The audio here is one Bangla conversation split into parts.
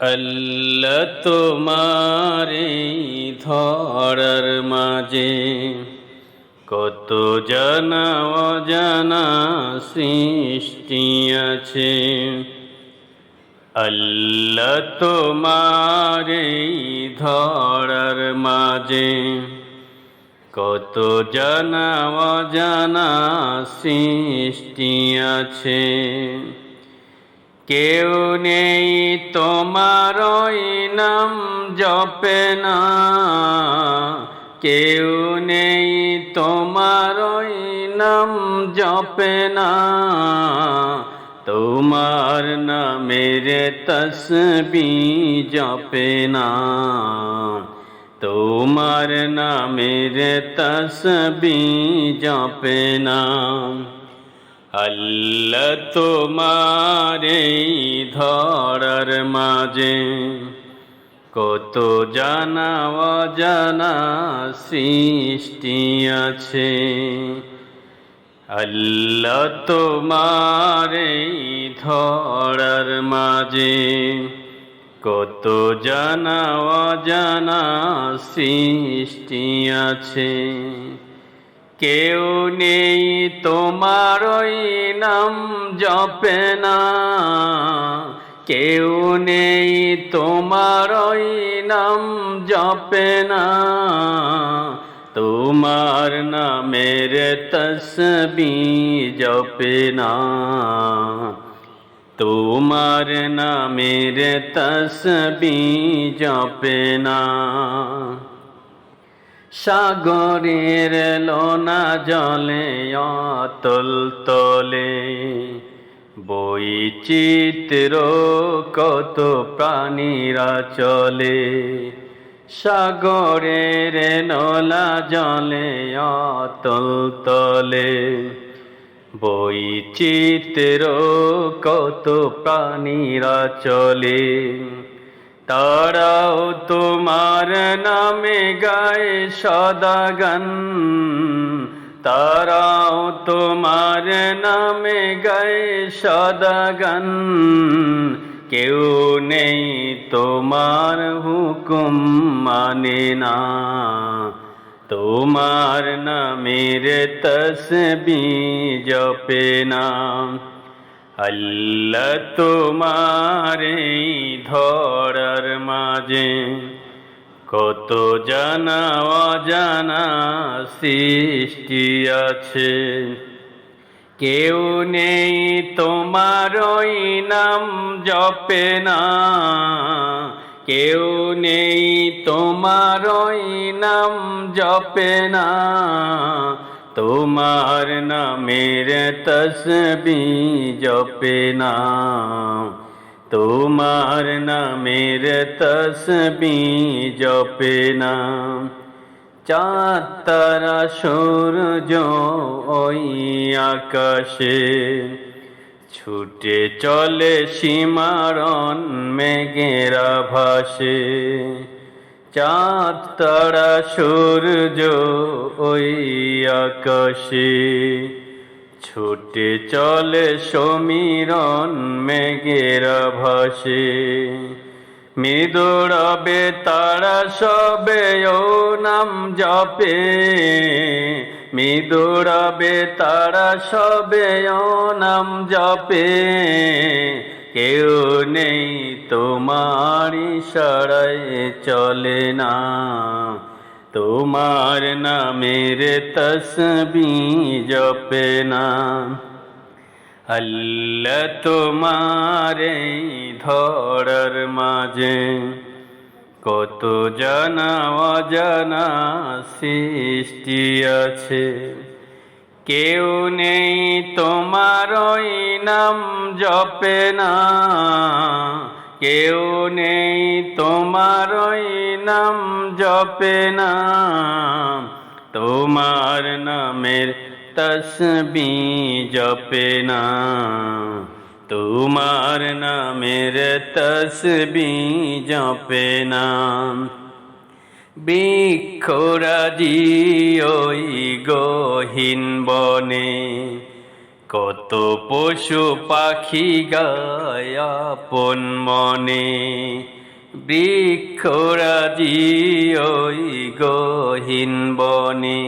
আল্লাহ তোমার ধরার মাঝে কত জানা অজানা সৃষ্টি আছে। আল্লাহ তোমার ধরার মাঝে কত জানা অজানা সৃষ্টি আছে। কেউ নেই তোমার নাম জপে না। কেউ নেই তোমার নাম জপে না। তোমার নামের তসবি জপে না। তোমার নামের তসবি জপে না। আল্লাহ তোমার ধরার মাঝে কত জানা অজানা সৃষ্টি আছে। আল্লাহ তোমার ধরার মাঝে কত জানা অজানা সৃষ্টি আছে। কেউ নেই তোমার ওই নাম জপে না। কেউ নেই তোমার ওই নাম জপে না। তোমার নামের তসবি জপে না। তোমার নামের তসবি জপে না। সাগরের লোনা জলে, অতল তলে। বৈচিত্র কত প্রাণীরা চলে। সাগরের নলা জলে, অতল তলে। বৈচিত্র কত প্রাণীরা চলে। তারাও তোমার নামে গায়ে সদা গান তারাও তোমার নামে গায়ে সদা গান কেউ নেই তোমার হুকুম মানে না। তোমার নামের তসবি জপে না। আল্লাহ তোমার ধরার মাঝে কত জানা অজানা সৃষ্টি আছে। কেউ নেই তোমার নাম জপে না। কেউ নেই তোমার নাম জপে না। তোমার নামের তসবি জপে না তোমার নামের তসবি জপে না চাঁদ, তারা, সূর্য ওই আকাশে ছুটে চলে সীমারণ মেঘেরা ভাসে চাঁদ, তারা, সূর্য ওই আকাশে। ছুটে চলে সমীরণ মেঘেরা ভাসে মৃদুরবে তারা সবে ও নাম জপে। মৃদুরবে তারা সবে ও নাম জপে। কেউ নেই তোমার ইশারায় চলে না। তোমার নামের তসবি জপে না। আল্লাহ তোমার ধরার মাঝে কত জানা অজানা সৃষ্টি আছে। কেউ নেই তোমার ওই নাম জপে না। কেউ নেই তোমার ওই নাম জপে না। তোমার নামের তসবি জপে না। তোমার নামের তসবি জপে না। বৃক্ষরাজি ওই গহীন বনে, কত পশু পাখি গায়াপন মনে। বৃক্ষরাজি ওই গহীন বনে,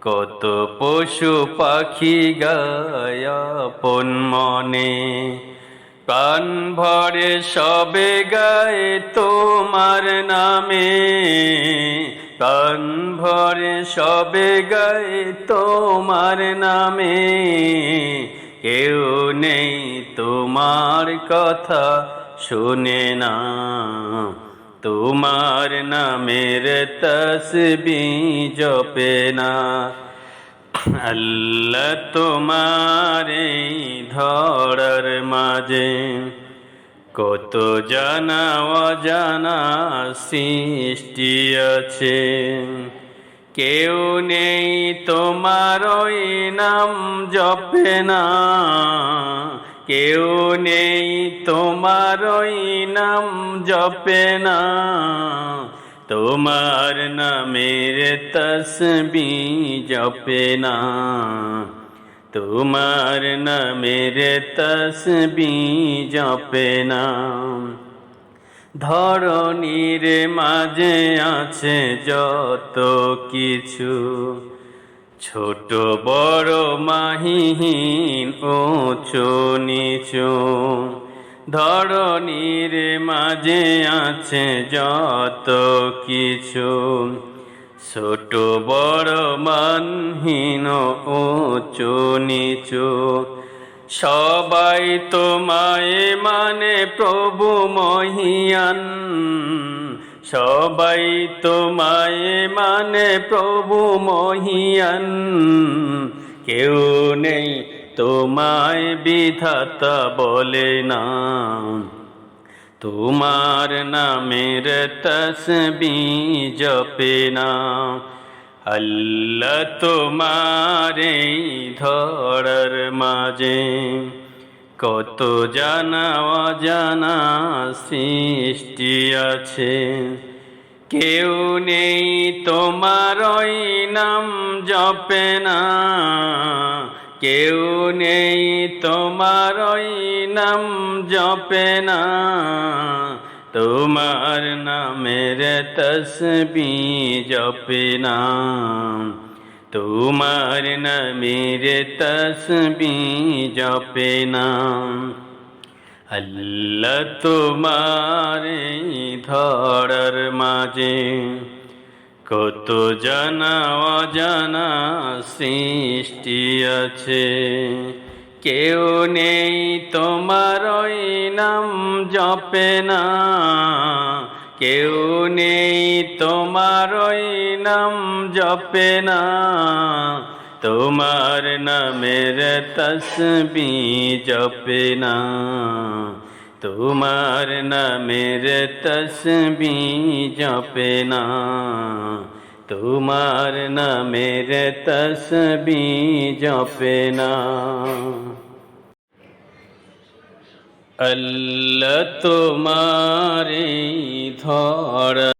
কত পশু পাখি গায়াপন মনে। প্রাণ ভরে সবে গায়ে তোমার নামে। প্রাণ ভরে সবে গায়ে তোমার নামে। কেউ নেই তোমার কথা শুনে না। তোমার নামের তসবি জপে না। আল্লাহ তোমার ধরার মাঝে কত জানা অজানা সৃষ্টি আছে। কেউ নেই তোমার ওই নাম জপে না। কেউ নেই তোমার নাম জপে না। তোমার নামের তসবি জপে না তোমার নামের তসবি জপে না ধরণীর মাঝে আছে যত কিছু। ছোট, বড়, মাহিহীন, উঁচু, নিচু। ধরণীর মাঝে আছে যত কিছু। ছোট, বড়, মানহীন, উঁচু, নিচু, সবাই তোমায় মানে প্রভু মহিয়ান। সবাই তোমায় মানে প্রভু মহিয়ান। কেউ নেই তোমায় বিধাতা বলে না। তোমার নামের তসবি জপে না। আল্লাহ তোমার ধরার মাঝে কত জানা অজানা সৃষ্টি আছে। কেউ নেই তোমার নাম জপে না। কেউ নেই তোমার ওই নাম জপে না। তোমার নামের তসবি জপে না। তোমার নামের তসবি জপে না। আল্লাহ তোমার ধরার মাঝে কত জানা অজানা সৃষ্টি আছে। কেউ নেই তোমার ওই নাম জপে না। কেউ নেই তোমার ওই নাম জপে না। তোমার নামের তসবি জপে না। তোমার নামের তসবি জপে না তোমার নামের তসবি জপে না আল্লাহ তোমার ধরা